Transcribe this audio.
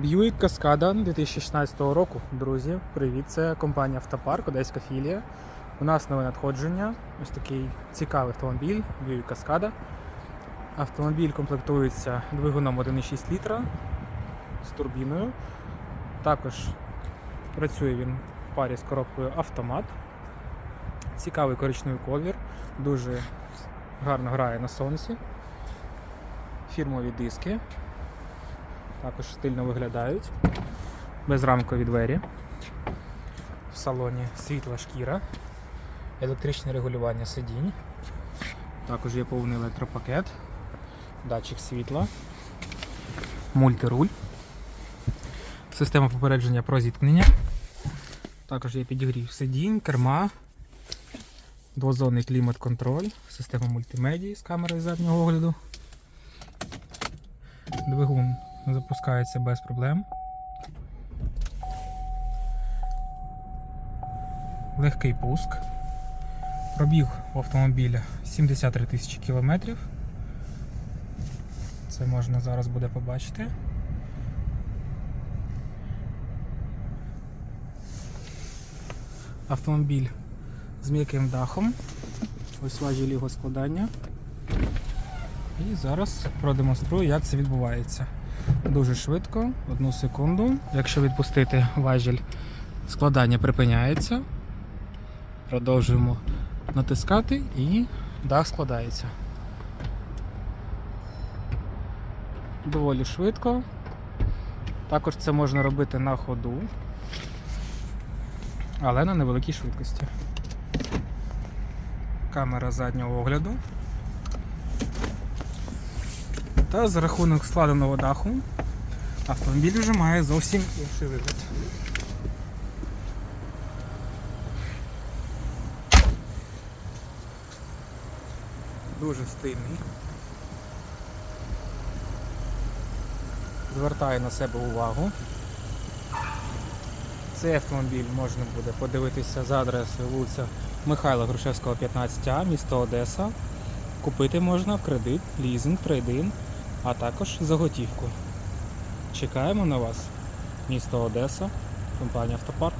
Buick Каскада 2016 року. Друзі, привіт! Це компанія Автопарк, Одеська філія. У нас нове надходження. Ось такий цікавий автомобіль Buick Каскада. Автомобіль комплектується двигуном 1,6 літра з турбіною. Також працює він в парі з коробкою автомат. Цікавий коричневий колір, дуже гарно грає на сонці. Фірмові диски. Також стильно виглядають. Безрамкові двері. В салоні світла шкіра, електричне регулювання сидінь. Також є повний електропакет, датчик світла, мультируль, система попередження про зіткнення. Також є підігрів сидінь, керма, двозонний клімат-контроль, система мультимедії з камерою заднього огляду. Двигун запускається без проблем. Легкий пуск. Пробіг у автомобіля 73 тисячі кілометрів. Це можна зараз буде побачити. Автомобіль з м'яким дахом. Ось важіль його складання. І зараз продемонструю, як це відбувається. Дуже швидко, одну секунду. Якщо відпустити важіль, складання припиняється. Продовжуємо натискати і дах складається. Доволі швидко. Також це можна робити на ходу, але на невеликій швидкості. Камера заднього огляду. Та за рахунок складеного даху автомобіль вже має зовсім інший вигляд. Дуже стильний. Звертає на себе увагу. Цей автомобіль можна буде подивитися за адресою вулиця Михайла Грушевського, 15А, місто Одеса. Купити можна в кредит, лізинг, трейдин, а також за готівку. Чекаємо на вас. Місто Одеса, компанія Автопарк.